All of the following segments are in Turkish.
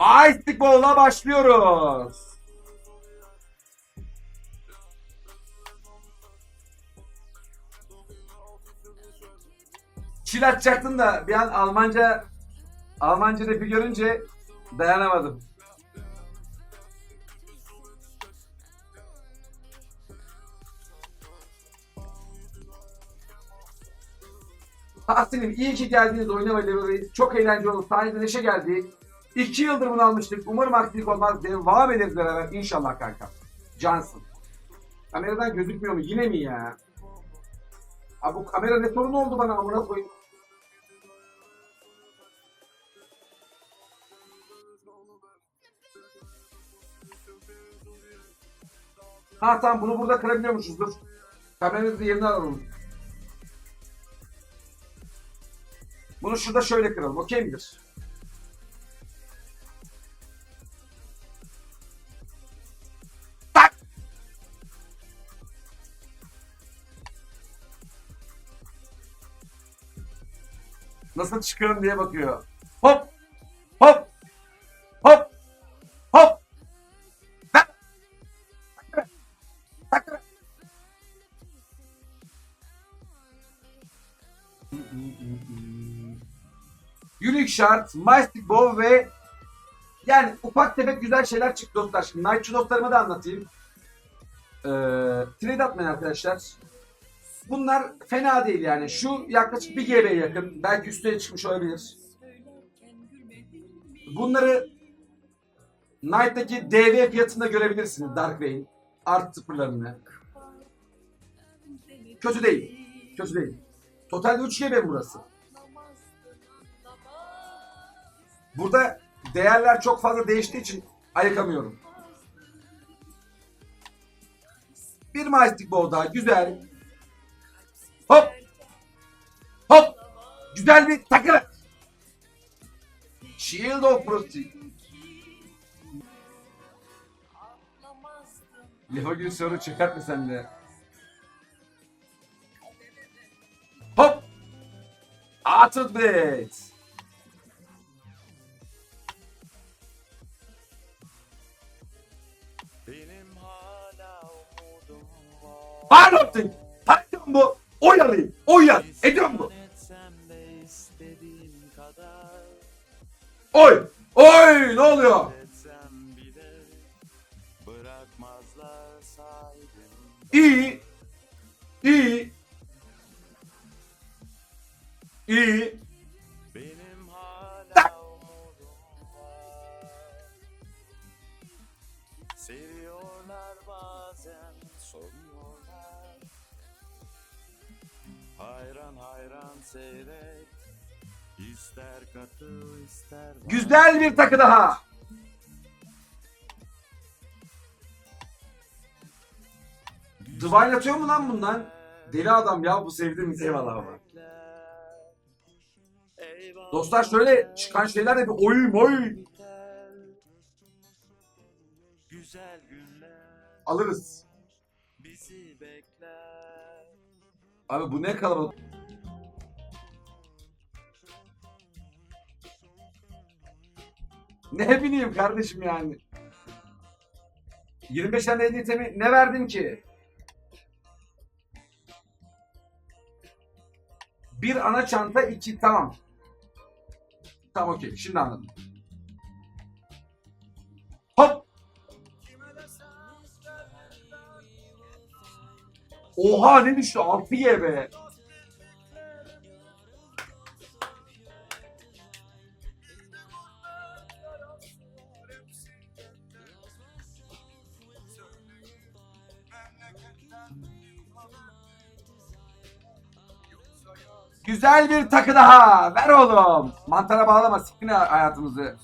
Mystic Ball'la başlıyoruz. Çil atacaktım da bir an Almanca Almanca rapi görünce dayanamadım. Tahsin'im iyi ki geldiniz oyuna ve Level Çok eğlenceli oldu. Sahnede neşe geldi. İki yıldır bunu almıştık. Umarım aksilik olmaz. Devam ederiz beraber. İnşallah kanka. Cansın. Kameradan gözükmüyor mu? Yine mi ya? Abi bu kamera ne sorun oldu bana amına koyayım. Ha tamam bunu burada kırabiliyormuşuz dur. Kameranızı yerine alalım. Bunu şurada şöyle kıralım. Okey midir? Nasıl çıkıyorum diye bakıyor. Hop! Hop! Hop! Hop! Tak! Tak! Tak! Unique Shard, Mystic Bow ve yani ufak tefek güzel şeyler çıktı dostlar. Şimdi Nightshade dostlarıma da anlatayım. Ee, trade atmayın arkadaşlar. Bunlar fena değil yani. Şu yaklaşık 1 GB yakın. Belki üstüne çıkmış olabilir. Bunları Knight'taki DV fiyatında görebilirsiniz Dark Vein. Art sıfırlarını. Kötü değil. Kötü değil. Totalde 3 GB burası. Burada değerler çok fazla değiştiği için ayıkamıyorum. Bir Majestic Bow daha güzel. Hop! Hop! Güzel bir takır. Shield of Prosty. Lafa gibi soru çıkartma sen de. Hop! Atıt Blade. Benim hala umudum var. Parlotting. Oy alayım. Oy de istediğim kadar Oy. Oy. Ne oluyor? İyi. İyi. İyi. Tak. Seviyorlar bazen soruyorlar. Hayran hayran seyret. İster katıl ister. Güzel bir takı daha. Divine atıyor mu lan bundan? Deli adam ya bu sevdiğimiz eyvallah ama. Dostlar şöyle çıkan şeyler de bir oy günler alırız. bizi bekler. Abi bu ne o- Ne bileyim kardeşim yani. 25 tane hediye itemi ne verdim ki? Bir ana çanta, iki tamam. Tamam okey şimdi anladım. Oha ne düştü? 6 GB. Güzel bir takı daha. Ver oğlum. Mantara bağlama. Siktin hayatımızı.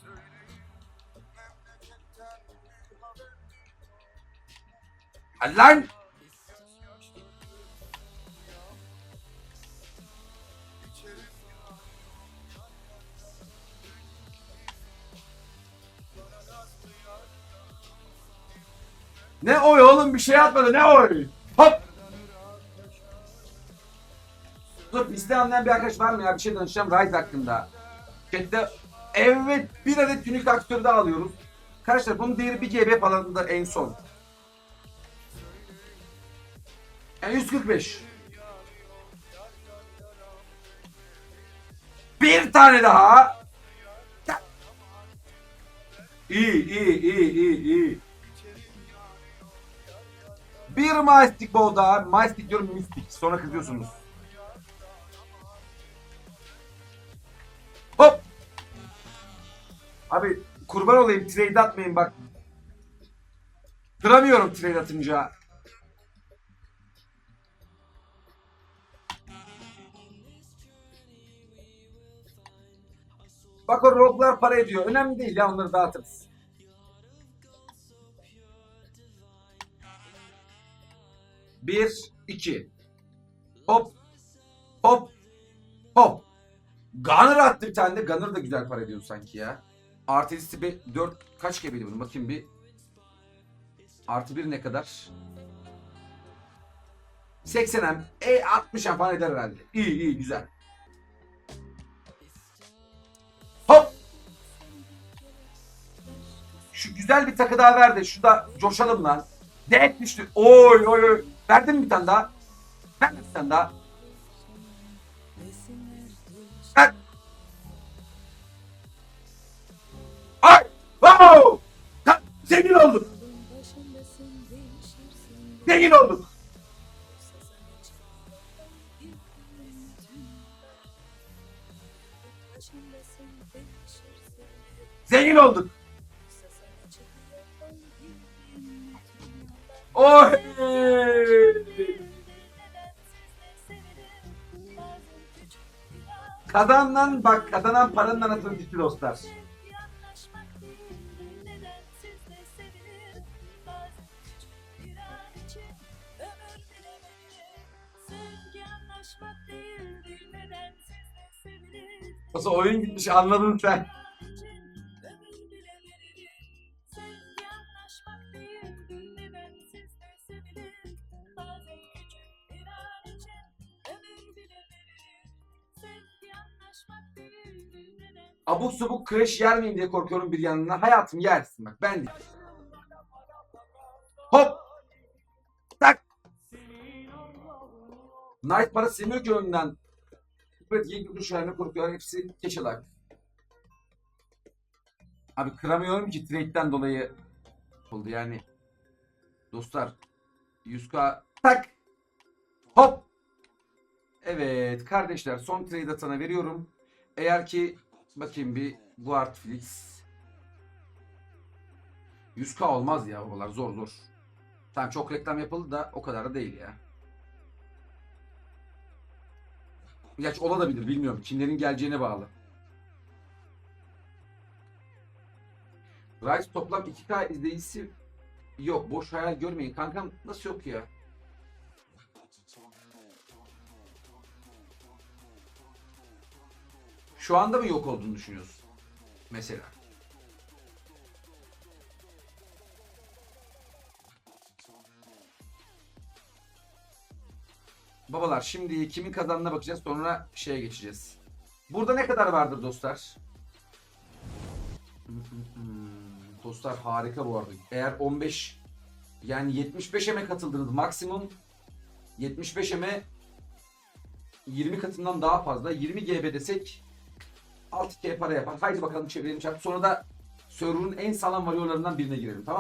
Lan. Ne oy oğlum bir şey atmadı ne oy. Hop. Dur bizde anlayan bir arkadaş var mı ya bir şey danışacağım Rise hakkında. Chat'te Evet bir adet unik aktörü daha alıyoruz. Arkadaşlar bunun değeri 1 GB falanında en son. Yani 145. Bir tane daha. İyi iyi iyi iyi iyi. Bir Majestic Bow daha. Majestic diyorum Mystic. Sonra kızıyorsunuz. Hop. Abi kurban olayım trade atmayın bak. Duramıyorum trade atınca. Bak o rogue'lar para ediyor. Önemli değil ya onları dağıtırız. Bir, iki. Hop. Hop. Hop. Gunner attı bir tane de. Gunner da güzel para ediyor sanki ya. Artı listi bir 4 kaç gebeydi bunun? Bakayım bir. Artı bir ne kadar? 80'em. E 60'em falan eder herhalde. İyi iyi güzel. Hop. Şu güzel bir takı daha ver de şu da coşalım lan. Ne etmişti? Oy oy oy. Verdin mi bir tane daha? Ver bir tane daha. Ver. Ay! Wow! Ta- Zengin olduk. Zengin olduk. Zengin olduk. Oy! Kazanan bak kazanan paranın anasını gitti dostlar. Nasıl oyun gitmiş anladın sen. Abuk subuk crash yer miyim diye korkuyorum bir yanına. Hayatım yersin bak ben de. Hop. Tak. Knight para silmiyor ki önünden. Evet yeni duruşlarına korkuyor. Hepsi keçeler. Abi kıramıyorum ki trade'den dolayı oldu yani. Dostlar 100k tak. Hop. Evet kardeşler son trade atana veriyorum. Eğer ki bakayım bir Guardflix 100k olmaz ya babalar zor zor. Tamam çok reklam yapıldı da o kadar da değil ya. Gerçi olabilir bilmiyorum. Kimlerin geleceğine bağlı. Rise toplam 2K izleyicisi yok. Boş hayal görmeyin. Kankam nasıl yok ya? Şu anda mı yok olduğunu düşünüyorsun? Mesela. Babalar şimdi kimin kazandığına bakacağız sonra şeye geçeceğiz. Burada ne kadar vardır dostlar? Dostlar harika bu arada. Eğer 15 yani 75 eme katıldınız maksimum 75 eme 20 katından daha fazla 20 GB desek 6K para yapar. Haydi bakalım çevirelim çarpı. Sonra da server'ın en sağlam varyolarından birine girelim tamam